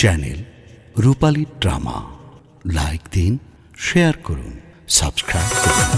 Channel Rupali drama. Like দিন share করুন subscribe করুন।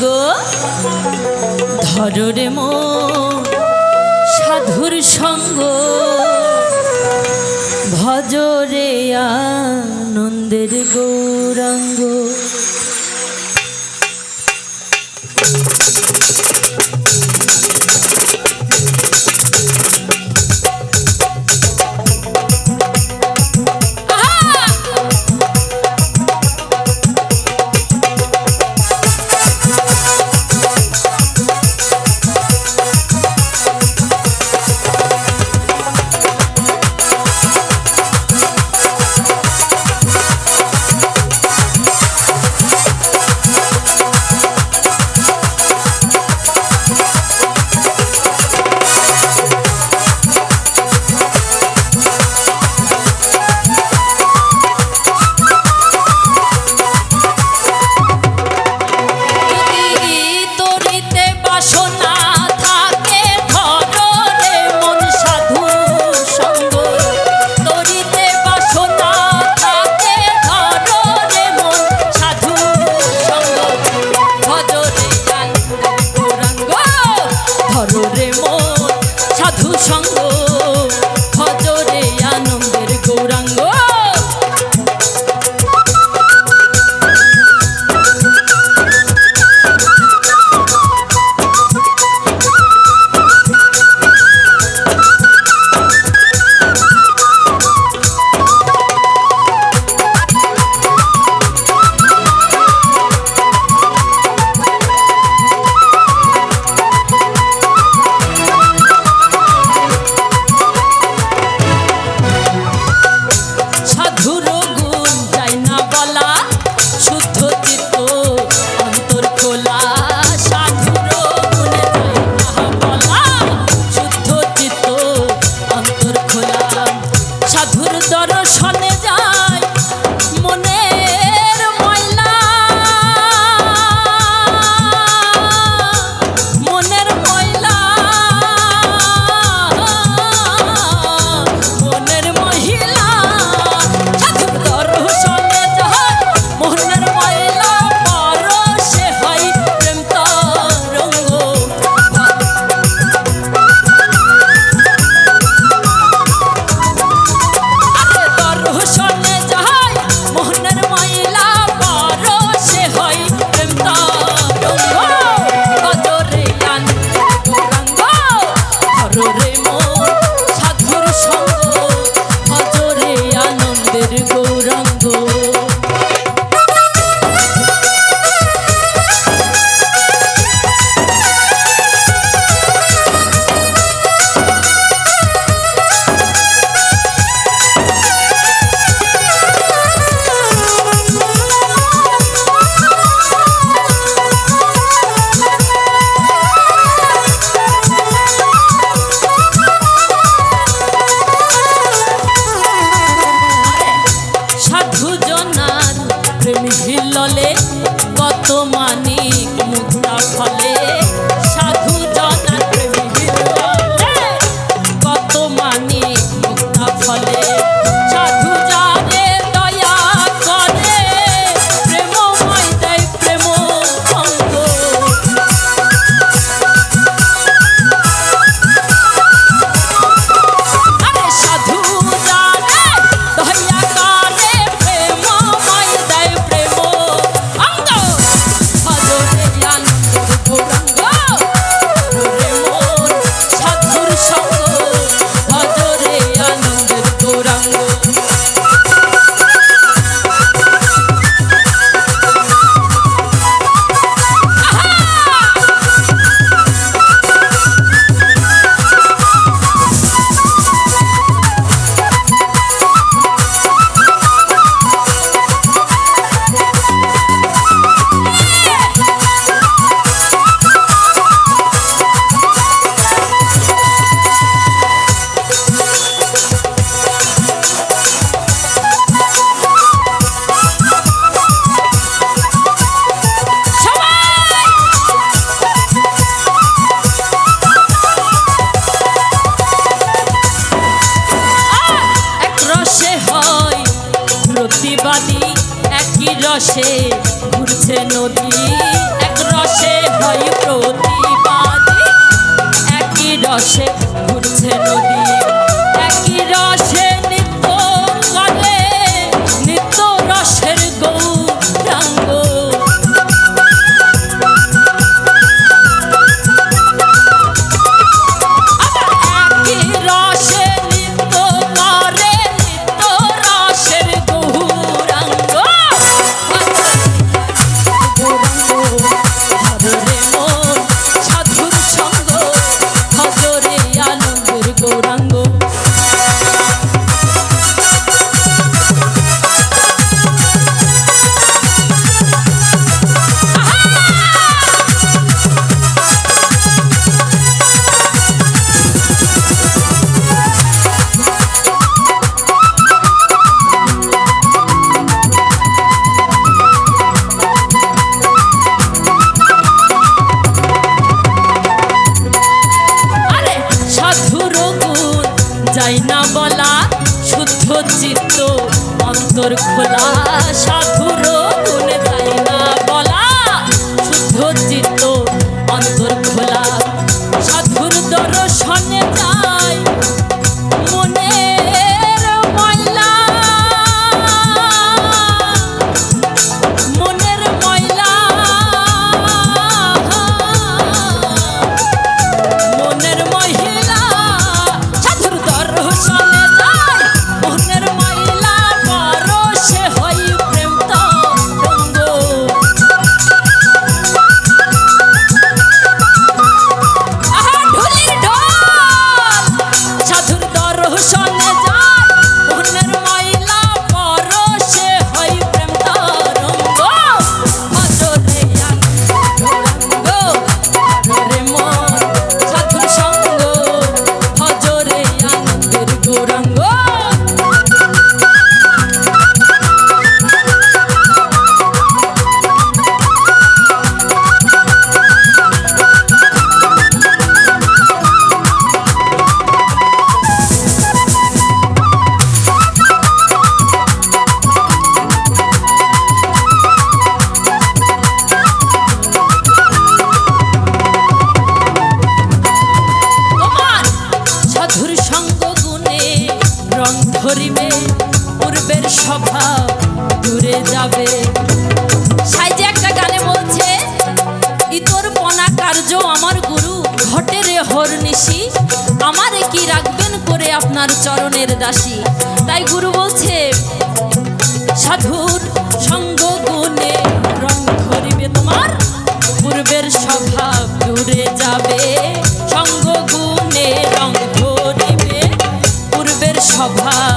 গো ধরে মো সাধুর সঙ্গ। ভজরে আনন্দের গৌরাঙ্গ। মালিক মুস্তাফালে রসে ঘুরছে নদী। এক রসে হয় প্রতিবাদী। একই রসে shampoo. সন্ধ্যা রাখবেন করে আপনার চরণের দাসী। তাই গুরু বলছে, সাধুর সঙ্গ গুণে রং ধরিবে তোমার, পূর্বের স্বভাব দূরে যাবে। সঙ্গ গুণে রং ধরিবে, পূর্বের স্বভাব